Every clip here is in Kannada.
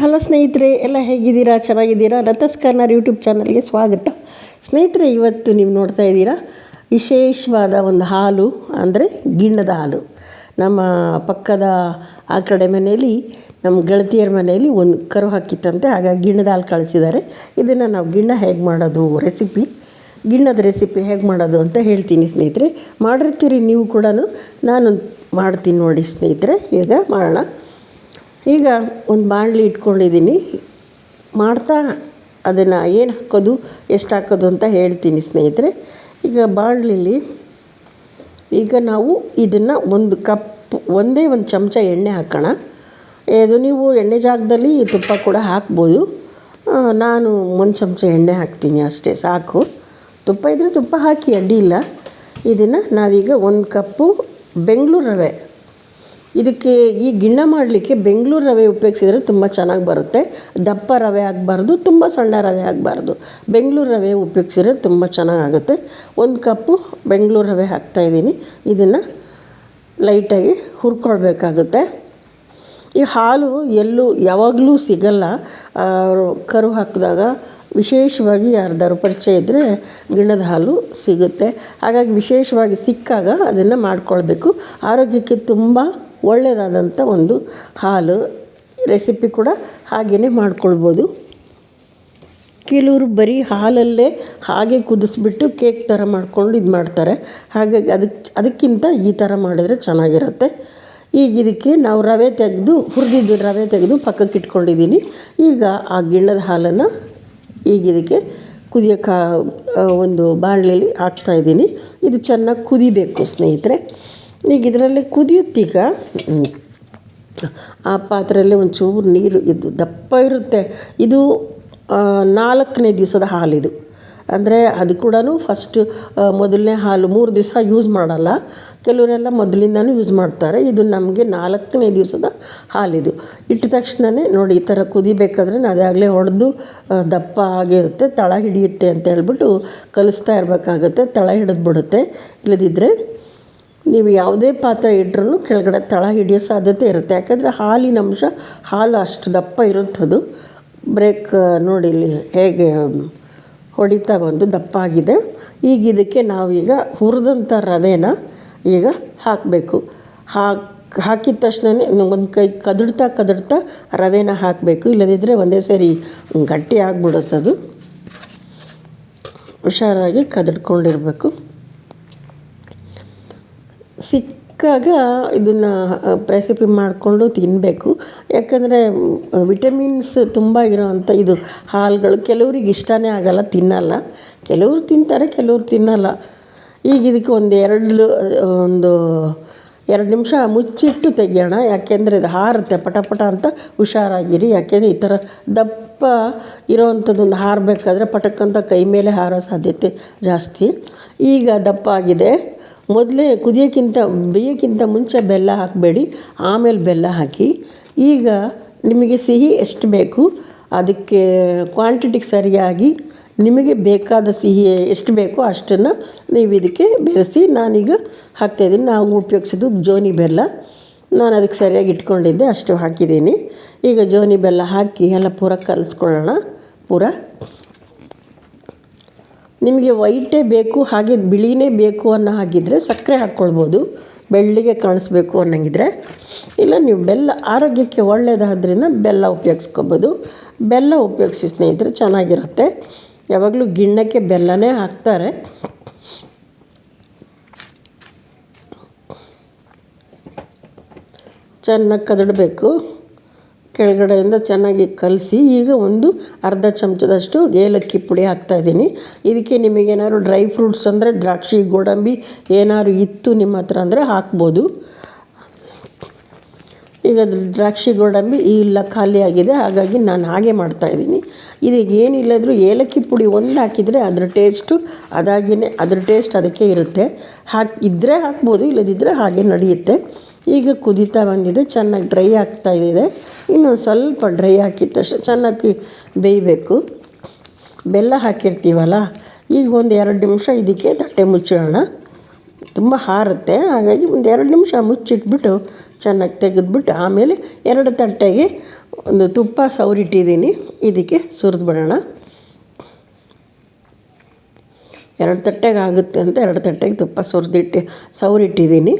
ಹಲೋ ಸ್ನೇಹಿತರೆ, ಎಲ್ಲ ಹೇಗಿದ್ದೀರಾ? ಚೆನ್ನಾಗಿದ್ದೀರಾ? ರತಸ್ ಕಾರ್ನರ್ ಯೂಟ್ಯೂಬ್ ಚಾನಲ್ಗೆ ಸ್ವಾಗತ. ಸ್ನೇಹಿತರೆ, ಇವತ್ತು ನೀವು ನೋಡ್ತಾ ಇದ್ದೀರಾ ವಿಶೇಷವಾದ ಒಂದು ಹಾಲು, ಅಂದರೆ ಗಿಣ್ಣದ ಹಾಲು. ನಮ್ಮ ಪಕ್ಕದ ಆ ಕಡೆ ಮನೆಯಲ್ಲಿ, ನಮ್ಮ ಗೆಳತಿಯರ ಮನೆಯಲ್ಲಿ ಒಂದು ಕರು ಹಾಕಿತ್ತಂತೆ, ಹಾಗಾಗಿ ಗಿಣ್ಣದ ಹಾಲು ಕಳಿಸಿದ್ದಾರೆ. ಇದನ್ನು ನಾವು ಗಿಣ್ಣ ಹೇಗೆ ಮಾಡೋದು, ರೆಸಿಪಿ, ಗಿಣ್ಣದ ರೆಸಿಪಿ ಹೇಗೆ ಮಾಡೋದು ಅಂತ ಹೇಳ್ತೀನಿ ಸ್ನೇಹಿತರೆ. ಮಾಡಿರ್ತೀರಿ ನೀವು ಕೂಡ ನಾನು ಮಾಡ್ತೀನಿ ನೋಡಿ ಸ್ನೇಹಿತರೆ. ಈಗ ಮಾಡೋಣ. ಈಗ ಒಂದು ಬಾಣಲಿ ಇಟ್ಕೊಂಡಿದ್ದೀನಿ. ಮಾಡ್ತಾ ಅದನ್ನು ಏನು ಹಾಕೋದು, ಎಷ್ಟು ಹಾಕೋದು ಅಂತ ಹೇಳ್ತೀನಿ ಸ್ನೇಹಿತರೆ. ಈಗ ಬಾಣಲಿಲಿ ಈಗ ನಾವು ಇದನ್ನು ಒಂದು ಕಪ್, ಒಂದೇ ಒಂದು ಚಮಚ ಎಣ್ಣೆ ಹಾಕೋಣ. ಇದು ನೀವು ಎಣ್ಣೆ ಜಾಗದಲ್ಲಿ ತುಪ್ಪ ಕೂಡ ಹಾಕ್ಬೋದು. ನಾನು ಒಂದು ಚಮಚ ಎಣ್ಣೆ ಹಾಕ್ತೀನಿ ಅಷ್ಟೇ, ಸಾಕು. ತುಪ್ಪ ಇದ್ದರೆ ತುಪ್ಪ ಹಾಕಿ ಅಡ್ಡಿ ಇಲ್ಲ. ಇದನ್ನು ನಾವೀಗ ಒಂದು ಕಪ್ಪು ಬೆಂಗಳೂರು ರವೆ ಇದಕ್ಕೆ ಈ ಗಿಣ್ಣ ಮಾಡಲಿಕ್ಕೆ ಬೆಂಗಳೂರು ರವೆ ಉಪಯೋಗಿಸಿದರೆ ತುಂಬ ಚೆನ್ನಾಗಿ ಬರುತ್ತೆ. ದಪ್ಪ ರವೆ ಆಗಬಾರ್ದು, ತುಂಬ ಸಣ್ಣ ರವೆ ಆಗಬಾರ್ದು. ಬೆಂಗಳೂರು ರವೆ ಉಪಯೋಗಿಸಿದ್ರೆ ತುಂಬ ಚೆನ್ನಾಗಾಗುತ್ತೆ. ಒಂದು ಕಪ್ಪು ಬೆಂಗಳೂರು ರವೆ ಹಾಕ್ತಾಯಿದ್ದೀನಿ ಇದನ್ನು ಲೈಟಾಗಿ ಹುರ್ಕೊಳ್ಬೇಕಾಗುತ್ತೆ. ಈ ಹಾಲು ಎಲ್ಲೂ ಯಾವಾಗಲೂ ಸಿಗಲ್ಲ. ಕರು ಹಾಕಿದಾಗ ವಿಶೇಷವಾಗಿ ಯಾರ್ದಾರು ಪರಿಚಯ ಇದ್ದರೆ ಗಿಣ್ಣದ ಹಾಲು ಸಿಗುತ್ತೆ. ಹಾಗಾಗಿ ವಿಶೇಷವಾಗಿ ಸಿಕ್ಕಾಗ ಅದನ್ನು ಮಾಡ್ಕೊಳ್ಬೇಕು. ಆರೋಗ್ಯಕ್ಕೆ ತುಂಬ ಒಳ್ಳೆಯದಾದಂಥ ಒಂದು ಹಾಲು ರೆಸಿಪಿ ಕೂಡ ಹಾಗೆಯೇ ಮಾಡ್ಕೊಳ್ಬೋದು. ಕೆಲವರು ಬರೀ ಹಾಲಲ್ಲೇ ಹಾಗೆ ಕುದಿಸ್ಬಿಟ್ಟು ಕೇಕ್ ಥರ ಮಾಡ್ಕೊಂಡು ಇದು ಮಾಡ್ತಾರೆ. ಹಾಗಾಗಿ ಅದಕ್ಕೆ ಅದಕ್ಕಿಂತ ಈ ಥರ ಮಾಡಿದರೆ ಚೆನ್ನಾಗಿರುತ್ತೆ. ಈಗ ಇದಕ್ಕೆ ನಾವು ರವೆ ತೆಗೆದು ಹುರಿದಿದ್ದು ರವೆ ತೆಗೆದು ಪಕ್ಕಕ್ಕೆ ಇಟ್ಕೊಂಡಿದ್ದೀನಿ. ಈಗ ಆ ಗಿಣ್ಣದ ಹಾಲನ್ನು ಈಗ ಇದಕ್ಕೆ ಕುದಿಯೋಕೆ ಒಂದು ಬಾಣಲೆಯಲ್ಲಿ ಹಾಕ್ತಾಯಿದ್ದೀನಿ ಇದು ಚೆನ್ನಾಗಿ ಕುದಿಬೇಕು ಸ್ನೇಹಿತರೆ. ಈಗ ಇದರಲ್ಲಿ ಕುದಿಯುತ್ತೀಗ ಆ ಪಾತ್ರೆಯಲ್ಲಿ ಒಂಚೂರು ನೀರು ಇದು ದಪ್ಪ ಇರುತ್ತೆ. ಇದು ನಾಲ್ಕನೇ ದಿವಸದ ಹಾಲಿದು. ಅಂದರೆ ಅದು ಕೂಡ ಫಸ್ಟ್ ಮೊದಲನೇ ಹಾಲು ಮೂರು ದಿವಸ ಯೂಸ್ ಮಾಡಲ್ಲ. ಕೆಲವರೆಲ್ಲ ಮೊದಲಿಂದನೂ ಯೂಸ್ ಮಾಡ್ತಾರೆ. ಇದು ನಮಗೆ ನಾಲ್ಕನೇ ದಿವಸದ ಹಾಲಿದು. ಇಟ್ಟ ತಕ್ಷಣವೇ ನೋಡಿ ಈ ಥರ ಕುದಿಬೇಕಾದ್ರೆ ಅದಾಗಲೇ ಹೊಡೆದು ದಪ್ಪ ಆಗಿರುತ್ತೆ, ತಳ ಹಿಡಿಯುತ್ತೆ ಅಂತ ಹೇಳ್ಬಿಟ್ಟು ಕಲಿಸ್ತಾ ಇರಬೇಕಾಗುತ್ತೆ, ತಳ ಹಿಡಿದ್ಬಿಡುತ್ತೆ. ಇಲ್ಲದಿದ್ದರೆ ನೀವು ಯಾವುದೇ ಪಾತ್ರೆ ಇಟ್ಟರೂ ಕೆಳಗಡೆ ತಳ ಹಿಡಿಯೋ ಸಾಧ್ಯತೆ ಇರುತ್ತೆ. ಯಾಕಂದರೆ ಹಾಲಿನ ಅಂಶ, ಹಾಲು ಅಷ್ಟು ದಪ್ಪ ಇರುತ್ತದು. ಬ್ರೇಕ್ ನೋಡಿ ಇಲ್ಲಿ ಹೇಗೆ ಹೊಡಿತಾ ಬಂದು ದಪ್ಪ ಆಗಿದೆ. ಈಗ ಇದಕ್ಕೆ ನಾವೀಗ ಹುರಿದಂಥ ರವೆನ ಈಗ ಹಾಕಬೇಕು. ಹಾಕಿ, ಹಾಕಿದ ತಕ್ಷಣವೇ ಒಂದು ಕೈ ಕದಡ್ತಾ ಕದಡ್ತಾ ರವೆನ ಹಾಕಬೇಕು. ಇಲ್ಲದಿದ್ದರೆ ಒಂದೇ ಸರಿ ಗಟ್ಟಿ ಅದು ಹುಷಾರಾಗಿ ಕದಡ್ಕೊಂಡಿರಬೇಕು. ಸಿಕ್ಕಾಗ ಇದನ್ನು ರೆಸಿಪಿ ಮಾಡಿಕೊಂಡು ತಿನ್ನಬೇಕು ಯಾಕಂದರೆ ವಿಟಮಿನ್ಸ್ ತುಂಬ ಇರೋವಂಥ ಇದು ಹಾಲುಗಳು ಕೆಲವ್ರಿಗೆ ಇಷ್ಟನೇ ಆಗಲ್ಲ, ತಿನ್ನಲ್ಲ. ಕೆಲವ್ರು ತಿಂತಾರೆ, ಕೆಲವ್ರು ತಿನ್ನಲ್ಲ. ಈಗ ಇದಕ್ಕೆ ಒಂದು ಎರಡು ಒಂದು ಎರಡು ನಿಮಿಷ ಮುಚ್ಚಿಟ್ಟು ತೆಗಿಯೋಣ. ಯಾಕೆಂದರೆ ಇದು ಹಾರುತ್ತೆ ಪಟ ಪಟ ಅಂತ ಹುಷಾರಾಗಿರಿ. ಯಾಕೆಂದರೆ ಈ ಥರ ದಪ್ಪ ಇರೋವಂಥದ್ದೊಂದು ಹಾರಬೇಕಾದ್ರೆ ಪಟಕ್ಕಂತ ಕೈ ಮೇಲೆ ಹಾರೋ ಸಾಧ್ಯತೆ ಜಾಸ್ತಿ. ಈಗ ದಪ್ಪ ಆಗಿದೆ. ಮೊದಲೇ ಕುದಿಯೋಕ್ಕಿಂತ, ಬೇಯೋಕ್ಕಿಂತ ಮುಂಚೆ ಬೆಲ್ಲ ಹಾಕಬೇಡಿ, ಆಮೇಲೆ ಬೆಲ್ಲ ಹಾಕಿ. ಈಗ ನಿಮಗೆ ಸಿಹಿ ಎಷ್ಟು ಬೇಕು, ಅದಕ್ಕೆ ಕ್ವಾಂಟಿಟಿಗೆ ಸರಿಯಾಗಿ ನಿಮಗೆ ಬೇಕಾದ ಸಿಹಿ ಎಷ್ಟು ಬೇಕೋ ಅಷ್ಟನ್ನು ನೀವು ಇದಕ್ಕೆ ಬೆರೆಸಿ, ನಾನೀಗ ಹಾಕ್ತಾಯಿದ್ದೀನಿ ನಾವು ಉಪಯೋಗಿಸೋದು ಜೋನಿ ಬೆಲ್ಲ. ನಾನು ಅದಕ್ಕೆ ಸರಿಯಾಗಿ ಇಟ್ಕೊಂಡಿದ್ದೆ, ಅಷ್ಟು ಹಾಕಿದ್ದೀನಿ. ಈಗ ಜೋನಿ ಬೆಲ್ಲ ಹಾಕಿ, ಎಲ್ಲ ಪೂರ ಕಲಿಸ್ಕೊಳ್ಳೋಣ. ಪೂರ. ನಿಮಗೆ ವೈಟೇ ಬೇಕು, ಹಾಗೆ ಬಿಳಿನೇ ಬೇಕು ಅನ್ನೋ ಹಾಗಿದ್ದರೆ ಸಕ್ಕರೆ ಹಾಕ್ಕೊಳ್ಬೋದು, ಬೆಳ್ಳಿಗೆ ಕಾಣಿಸ್ಬೇಕು ಅನ್ನಂಗಿದ್ರೆ. ಇಲ್ಲ, ನೀವು ಬೆಲ್ಲ, ಆರೋಗ್ಯಕ್ಕೆ ಒಳ್ಳೆಯದಾದ್ರಿಂದ ಬೆಲ್ಲ ಉಪಯೋಗಿಸ್ಕೊಬೋದು. ಬೆಲ್ಲ ಉಪಯೋಗಿಸಿ ಸ್ನೇಹಿತರೆ, ಚೆನ್ನಾಗಿರುತ್ತೆ. ಯಾವಾಗಲೂ ಗಿಣ್ಣಕ್ಕೆ ಬೆಲ್ಲನೇ ಹಾಕ್ತಾರೆ. ಚೆನ್ನಾಗಿ ಕದಡಬೇಕು. ಕೆಳಗಡೆಯಿಂದ ಚೆನ್ನಾಗಿ ಕಲಸಿ ಈಗ ಒಂದು ಅರ್ಧ ಚಮಚದಷ್ಟು ಏಲಕ್ಕಿ ಪುಡಿ ಹಾಕ್ತಾಯಿದ್ದೀನಿ ಇದಕ್ಕೆ ನಿಮಗೇನಾದ್ರು ಡ್ರೈ ಫ್ರೂಟ್ಸ್ ಅಂದರೆ ದ್ರಾಕ್ಷಿ, ಗೋಡಂಬಿ ಏನಾದ್ರು ಇತ್ತು ನಿಮ್ಮ ಹತ್ರ ಅಂದರೆ ಹಾಕ್ಬೋದು. ಈಗ ದ್ರಾಕ್ಷಿ, ಗೋಡಂಬಿ ಇಲ್ಲ ಖಾಲಿಯಾಗಿದೆ ಹಾಗಾಗಿ ನಾನು ಹಾಗೆ ಮಾಡ್ತಾಯಿದ್ದೀನಿ ಇದೀಗ ಏನಿಲ್ಲದ್ರೂ ಏಲಕ್ಕಿ ಪುಡಿ ಒಂದು ಹಾಕಿದರೆ ಅದ್ರ ಟೇಸ್ಟು ಅದಾಗಿಯೇ ಅದ್ರ ಟೇಸ್ಟ್ ಅದಕ್ಕೆ ಇರುತ್ತೆ. ಹಾಕಿ ಇದ್ದರೆ ಹಾಕ್ಬೋದು ಇಲ್ಲದಿದ್ದರೆ ಹಾಗೆ ನಡೆಯುತ್ತೆ. ಈಗ ಕುದಿತಾ ಬಂದಿದೆ, ಚೆನ್ನಾಗಿ ಡ್ರೈ ಆಗ್ತಾ ಇದೆ. ಇನ್ನು ಸ್ವಲ್ಪ ಡ್ರೈ ಹಾಕಿದ ತಕ್ಷಣ ಚೆನ್ನಾಗಿ ಬೇಯಬೇಕು. ಬೆಲ್ಲ ಹಾಕಿರ್ತೀವಲ್ಲ, ಈಗ ಒಂದು ಎರಡು ನಿಮಿಷ ಇದಕ್ಕೆ ತಟ್ಟೆ ಮುಚ್ಚೋಣ. ತುಂಬ ಹಾರುತ್ತೆ, ಹಾಗಾಗಿ ಒಂದು ಎರಡು ನಿಮಿಷ ಮುಚ್ಚಿಟ್ಬಿಟ್ಟು ಚೆನ್ನಾಗಿ ತೆಗೆದ್ಬಿಟ್ಟು ಆಮೇಲೆ ಎರಡು ತಟ್ಟೆಗೆ ಒಂದು ತುಪ್ಪ ಸವರಿಟ್ಟಿದ್ದೀನಿ ಇದಕ್ಕೆ ಸುರಿದು ಬಿಡೋಣ ಎರಡು ತಟ್ಟೆಗೆ ಆಗುತ್ತೆ ಅಂತ ಎರಡು ತಟ್ಟೆಗೆ ತುಪ್ಪ ಸುರಿದಿಟ್ಟು ಸವರಿಟ್ಟಿದ್ದೀನಿ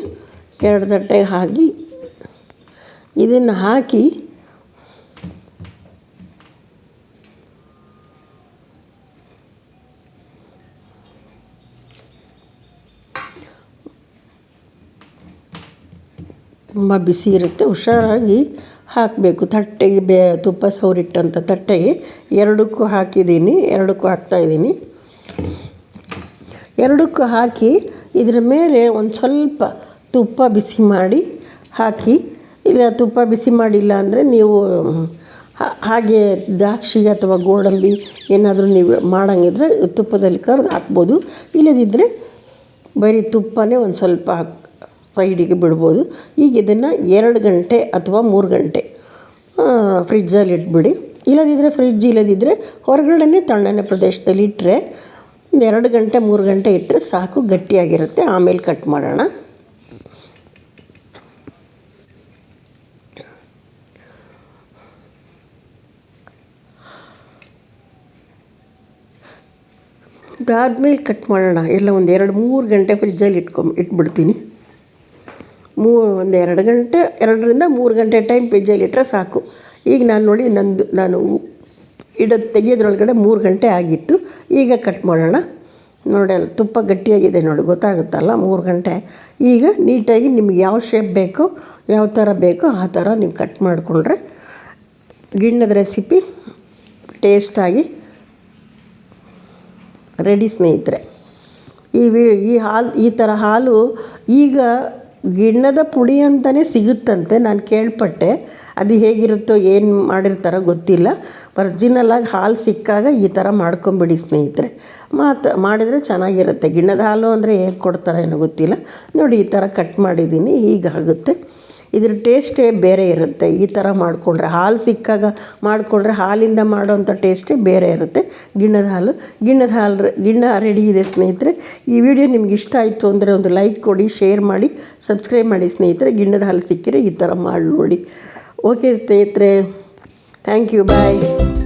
ಎರಡು ತಟ್ಟೆಗೆ ಹಾಕಿ ಇದನ್ನು ಹಾಕಿ ತುಂಬ ಬಿಸಿ ಇರುತ್ತೆ, ಹುಷಾರಾಗಿ ಹಾಕಬೇಕು. ತಟ್ಟೆಗೆ ಬೇ, ತುಪ್ಪ ಸೌರಿಟ್ಟಂಥ ತಟ್ಟೆಗೆ ಎರಡಕ್ಕೂ ಹಾಕಿದ್ದೀನಿ, ಎರಡಕ್ಕೂ ಹಾಕ್ತಾಯಿದ್ದೀನಿ ಎರಡಕ್ಕೂ ಹಾಕಿ ಇದರ ಮೇಲೆ ಒಂದು ಸ್ವಲ್ಪ ತುಪ್ಪ ಬಿಸಿ ಮಾಡಿ ಹಾಕಿ, ಇಲ್ಲ ತುಪ್ಪ ಬಿಸಿ ಮಾಡಿಲ್ಲ ಅಂದರೆ ನೀವು ಹಾಗೆ ದ್ರಾಕ್ಷಿ ಅಥವಾ ಗೋಡಂಬಿ ಏನಾದರೂ ನೀವು ಮಾಡೋಂಗಿದ್ರೆ ತುಪ್ಪದಲ್ಲಿ ಕರೆದು ಹಾಕ್ಬೋದು. ಇಲ್ಲದಿದ್ದರೆ ಬರೀ ತುಪ್ಪನೇ ಒಂದು ಸ್ವಲ್ಪ ಸೈಡಿಗೆ ಬಿಡ್ಬೋದು. ಈಗ ಇದನ್ನು ಎರಡು ಗಂಟೆ ಅಥವಾ ಮೂರು ಗಂಟೆ ಫ್ರಿಜ್ಜಲ್ಲಿ ಇಟ್ಬಿಡಿ. ಇಲ್ಲದಿದ್ದರೆ ಫ್ರಿಜ್ ಇಲ್ಲದಿದ್ದರೆ ಹೊರಗಡೆನೇ ತಣ್ಣನೆ ಪ್ರದೇಶದಲ್ಲಿ ಇಟ್ಟರೆ ಒಂದು ಎರಡು ಗಂಟೆ, ಮೂರು ಗಂಟೆ ಇಟ್ಟರೆ ಸಾಕು, ಗಟ್ಟಿಯಾಗಿರುತ್ತೆ. ಆಮೇಲೆ ಕಟ್ ಮಾಡೋಣ. ಅದಾದ್ಮೇಲೆ ಕಟ್ ಮಾಡೋಣ. ಎಲ್ಲ ಒಂದು ಎರಡು ಮೂರು ಗಂಟೆ ಫ್ರಿಜ್ಜಲ್ಲಿ ಇಟ್ಕೊ ಇಟ್ಬಿಡ್ತೀನಿ. ಮೂ ಒಂದು ಎರಡು ಗಂಟೆ ಎರಡರಿಂದ ಮೂರು ಗಂಟೆ ಟೈಮ್ ಫ್ರಿಜ್ಜಲ್ಲಿ ಇಟ್ಟರೆ ಸಾಕು. ಈಗ ನಾನು ನೋಡಿ ನಂದು ನಾನು ಇಡೋದು ತೆಗೆಯೋದ್ರೊಳಗಡೆ ಮೂರು ಗಂಟೆ ಆಗಿತ್ತು. ಈಗ ಕಟ್ ಮಾಡೋಣ. ನೋಡಿ ಅಲ್ಲಿ ತುಪ್ಪ ಗಟ್ಟಿಯಾಗಿದೆ ನೋಡಿ, ಗೊತ್ತಾಗುತ್ತಲ್ಲ? ಮೂರು ಗಂಟೆ. ಈಗ ನೀಟಾಗಿ ನಿಮ್ಗೆ ಯಾವ ಶೇಪ್ ಬೇಕೋ, ಯಾವ ಥರ ಬೇಕೋ ಆ ಥರ ನೀವು ಕಟ್ ಮಾಡಿಕೊಂಡ್ರೆ ಗಿಣ್ಣದ ರೆಸಿಪಿ ಟೇಸ್ಟಾಗಿ ರೆಡಿ ಸ್ನೇಹಿತರೆ. ಈ ಈ ಹಾಲು, ಈ ಥರ ಹಾಲು ಈಗ ಗಿಣ್ಣದ ಪುಡಿ ಅಂತಲೇ ಸಿಗುತ್ತಂತೆ, ನಾನು ಕೇಳ್ಪಟ್ಟೆ. ಅದು ಹೇಗಿರುತ್ತೋ, ಏನು ಮಾಡಿರ್ತಾರೋ ಗೊತ್ತಿಲ್ಲ. ಒರ್ಜಿನಲಾಗಿ ಹಾಲು ಸಿಕ್ಕಾಗ ಈ ಥರ ಮಾಡ್ಕೊಂಬಿಡಿ ಸ್ನೇಹಿತರೆ. ಮಾತು, ಮಾಡಿದರೆ ಚೆನ್ನಾಗಿರುತ್ತೆ. ಗಿಣ್ಣದ ಹಾಲು ಅಂದರೆ ಹೇಗೆ ಕೊಡ್ತಾರೋ ಏನೋ ಗೊತ್ತಿಲ್ಲ. ನೋಡಿ ಈ ಥರ ಕಟ್ ಮಾಡಿದ್ದೀನಿ, ಹೀಗಾಗುತ್ತೆ. ಇದ್ರ ಟೇಸ್ಟೇ ಬೇರೆ ಇರುತ್ತೆ. ಈ ಥರ ಮಾಡಿಕೊಂಡ್ರೆ ಹಾಲು ಸಿಕ್ಕಾಗ ಮಾಡಿಕೊಂಡ್ರೆ ಹಾಲಿಂದ ಮಾಡೋವಂಥ ಟೇಸ್ಟೇ ಬೇರೆ ಇರುತ್ತೆ. ಗಿಣ್ಣದ ಹಾಲು ಗಿಣ್ಣದ ಹಾಲು ಗಿಣ್ಣ ರೆಡಿ ಇದೆ ಸ್ನೇಹಿತರೆ. ಈ ವಿಡಿಯೋ ನಿಮ್ಗೆ ಇಷ್ಟ ಆಯಿತು ಅಂದರೆ ಒಂದು ಲೈಕ್ ಕೊಡಿ, ಶೇರ್ ಮಾಡಿ, ಸಬ್ಸ್ಕ್ರೈಬ್ ಮಾಡಿ ಸ್ನೇಹಿತರೆ. ಗಿಣ್ಣದ ಹಾಲು ಸಿಕ್ಕಿದ್ರೆ ಈ ಥರ ಮಾಡಿ ನೋಡಿ. ಓಕೆ ಸ್ನೇಹಿತರೆ. Thank you. ಬಾಯ್.